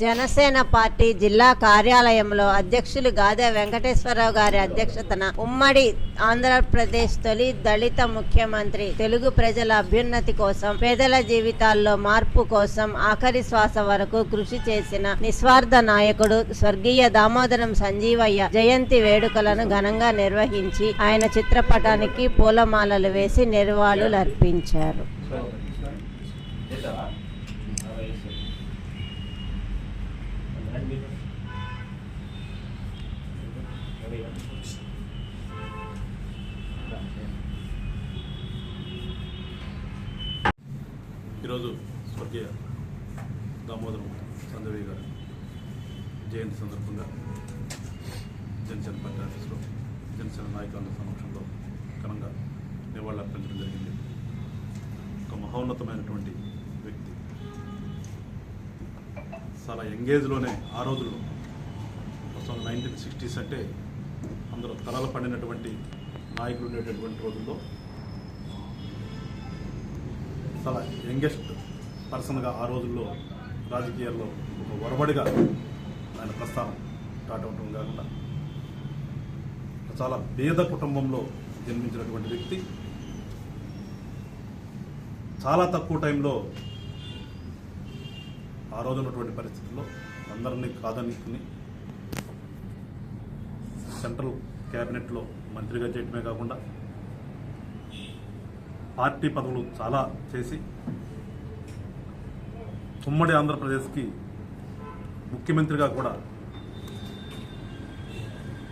Janasena party జిల్లా కార్యాలయంలో అధ్యక్షులు గాదే వెంకటేశ్వరరావు గారి అధ్యక్షతన ఉమ్మడి ఆంధ్రప్రదేశ్ తొలి దళిత ముఖ్యమంత్రి తెలుగు ప్రజల అభ్యున్నతి కోసం పేదల జీవితాల్లో మార్పు కోసం ఆఖరి శ్వాస వరకు కృషి చేసిన నిస్వార్థ నాయకుడు స్వర్గీయ దామోదరం సంజీవయ్య జయంతి వేడుకలను ఘనంగా నిర్వహించి ఆయన చిత్రపటానికి పూలమాలలు వేసి నిర్వాళులర్పించారు. ఈరోజు స్వర్గీయ దామోదరం సంజయ్ గారు జయంతి సందర్భంగా జనసేన పార్టీ ఆఫీస్లో జనసేన నాయకుల సమక్షంలో ఘనంగా నివాళులర్పించడం జరిగింది. ఒక మహోన్నతమైనటువంటి వ్యక్తి. చాలా యంగేజ్లోనే ఆ రోజుల్లో ప్రస్తుతం నైన్టీన్ సిక్స్టీస్ అంటే అందరూ తలలు పండినటువంటి నాయకులు ఉండేటటువంటి రోజుల్లో చాలా యంగెస్ట్ పర్సన్గా ఆ రోజుల్లో రాజకీయాల్లో ఒక వరబడిగా ఆయన ప్రస్థానం స్టార్ట్ అవటం కాకుండా చాలా పేద కుటుంబంలో జన్మించినటువంటి వ్యక్తి. చాలా తక్కువ టైంలో ఆ రోజు ఉన్నటువంటి పరిస్థితుల్లో అందరినీ కాదనుకుని సెంట్రల్ క్యాబినెట్లో మంత్రిగా చేయటమే కాకుండా పార్టీ పదవులు చాలా చేసి ఉమ్మడి ఆంధ్రప్రదేశ్కి ముఖ్యమంత్రిగా కూడా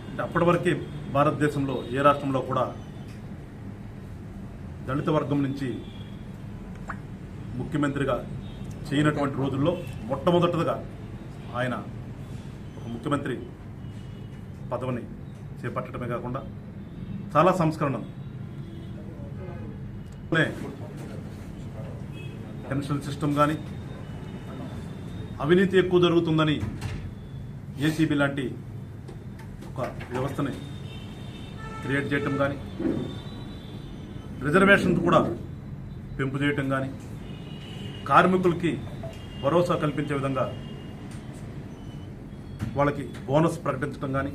అంటే అప్పటి వరకే భారతదేశంలో ఏ రాష్ట్రంలో కూడా దళిత వర్గం నుంచి ముఖ్యమంత్రిగా చేయనటువంటి రోజుల్లో మొట్టమొదటిగా ఆయన ఒక ముఖ్యమంత్రి పదవిని చేపట్టడమే కాకుండా చాలా సంస్కరణలు పెన్షన్ సిస్టమ్ కానీ అవినీతి ఎక్కువ జరుగుతుందని ఏసీబీ లాంటి ఒక వ్యవస్థని క్రియేట్ చేయటం కానీ రిజర్వేషన్ కూడా పెంపు చేయటం కానీ కార్మికులకి భరోసా కల్పించే విధంగా వాళ్ళకి బోనస్ ప్రకటించడం కానీ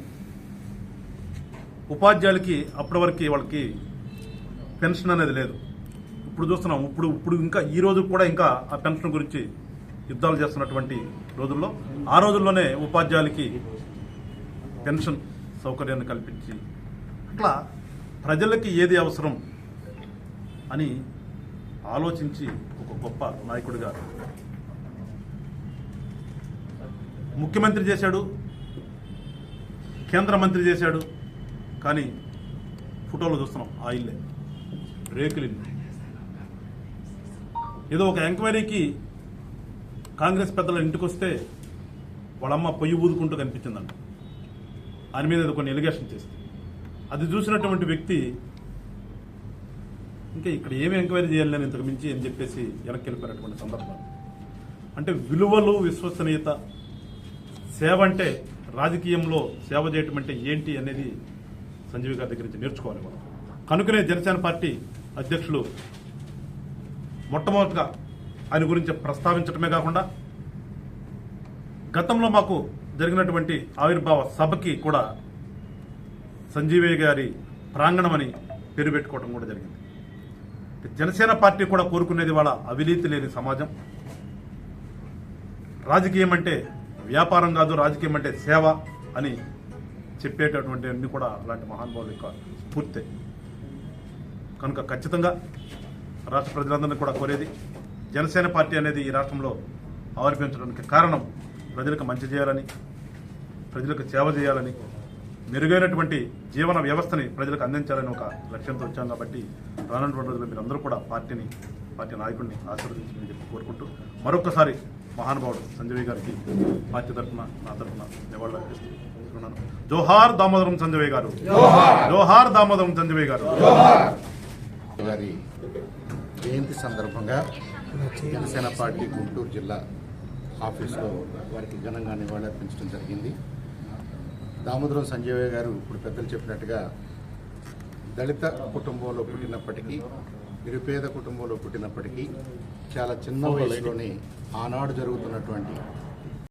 ఉపాధ్యాయులకి అప్పటి వరకు వాళ్ళకి పెన్షన్ అనేది లేదు. ఇప్పుడు చూస్తున్నాం. ఇప్పుడు ఇప్పుడు ఇంకా ఈ రోజు కూడా ఇంకా ఆ పెన్షన్ గురించి యుద్ధాలు చేస్తున్నటువంటి రోజుల్లో ఆ రోజుల్లోనే ఉపాధ్యాయులకి పెన్షన్ సౌకర్యాన్ని కల్పించి అట్లా ప్రజలకి ఏది అవసరం అని ఆలోచించి ఒక గొప్ప నాయకుడిగా ముఖ్యమంత్రి చేశాడు కేంద్ర మంత్రి చేశాడు కానీ ఫోటోలో చూస్తున్నాం ఆ ఇల్లే రేకులు ఇల్లు ఏదో ఒక ఎంక్వైరీకి కాంగ్రెస్ పెద్దల ఇంటికి వస్తే వాళ్ళమ్మ పొయ్యి ఊదుకుంటూ కనిపించిందంట. ఆయన మీద కొన్ని ఎలిగేషన్ చేస్తే అది చూసినటువంటి వ్యక్తి ఇంకా ఇక్కడ ఏమి ఎంక్వైరీ చేయాలని ఇంతకు మించి? అని చెప్పేసి వెనక్కి వెళ్ళిపోయినటువంటి సందర్భం. అంటే విలువలు విశ్వసనీయత సేవ అంటే రాజకీయంలో సేవ చేయటం అంటే ఏంటి అనేది సంజీవ్ గారి దగ్గర నుంచి నేర్చుకోవాలి మనం. కనుకనే జనసేన పార్టీ అధ్యక్షులు మొట్టమొదటిగా ఆయన గురించి ప్రస్తావించడమే కాకుండా గతంలో మాకు జరిగినటువంటి ఆవిర్భావ సభకి కూడా సంజీవయ్య గారి ప్రాంగణం అని పేరు పెట్టుకోవడం కూడా జరిగింది. జనసేన పార్టీ కూడా కోరుకునేది వాళ్ళ అవినీతి లేని సమాజం. రాజకీయం అంటే వ్యాపారం కాదు రాజకీయం అంటే సేవ అని చెప్పేటటువంటి అన్ని కూడా అలాంటి మహానుభావుల యొక్క స్ఫూర్తి. కనుక ఖచ్చితంగా రాష్ట్ర ప్రజలందరినీ కూడా కోరేది జనసేన పార్టీ అనేది ఈ రాష్ట్రంలో ఆవిర్భించడానికి కారణం ప్రజలకు మంచి చేయాలని ప్రజలకు సేవ చేయాలని మెరుగైనటువంటి జీవన వ్యవస్థని ప్రజలకు అందించాలని ఒక లక్ష్యంతో వచ్చాం కాబట్టి రానున్నటువంటి రోజుల్లో మీరందరూ కూడా పార్టీని పార్టీ నాయకుడిని ఆశీర్వదించమని చెప్పి కోరుకుంటూ మరొకసారి మహానుభావుడు సంజయ్ గారికి పార్టీ తరఫున నా తరఫున నివాళులు అర్పిస్తున్నాను జోహార్ దామోదరం సంజయ్ గారు. జోహార్. దామోదరం సంజయ్ గారు. గారి జయంతి సందర్భంగా జనసేన పార్టీ గుంటూరు జిల్లా ఆఫీస్లో వారికి ఘనంగా నివాళులర్పించడం జరిగింది. దామోదరం సంజయ్ గారు ఇప్పుడు పెద్దలు చెప్పినట్టుగా దళిత కుటుంబంలో పుట్టినప్పటికీ నిరుపేద కుటుంబంలో పుట్టినప్పటికీ చాలా చిన్న వయసులోనే ఆనాడు జరుగుతున్నటువంటి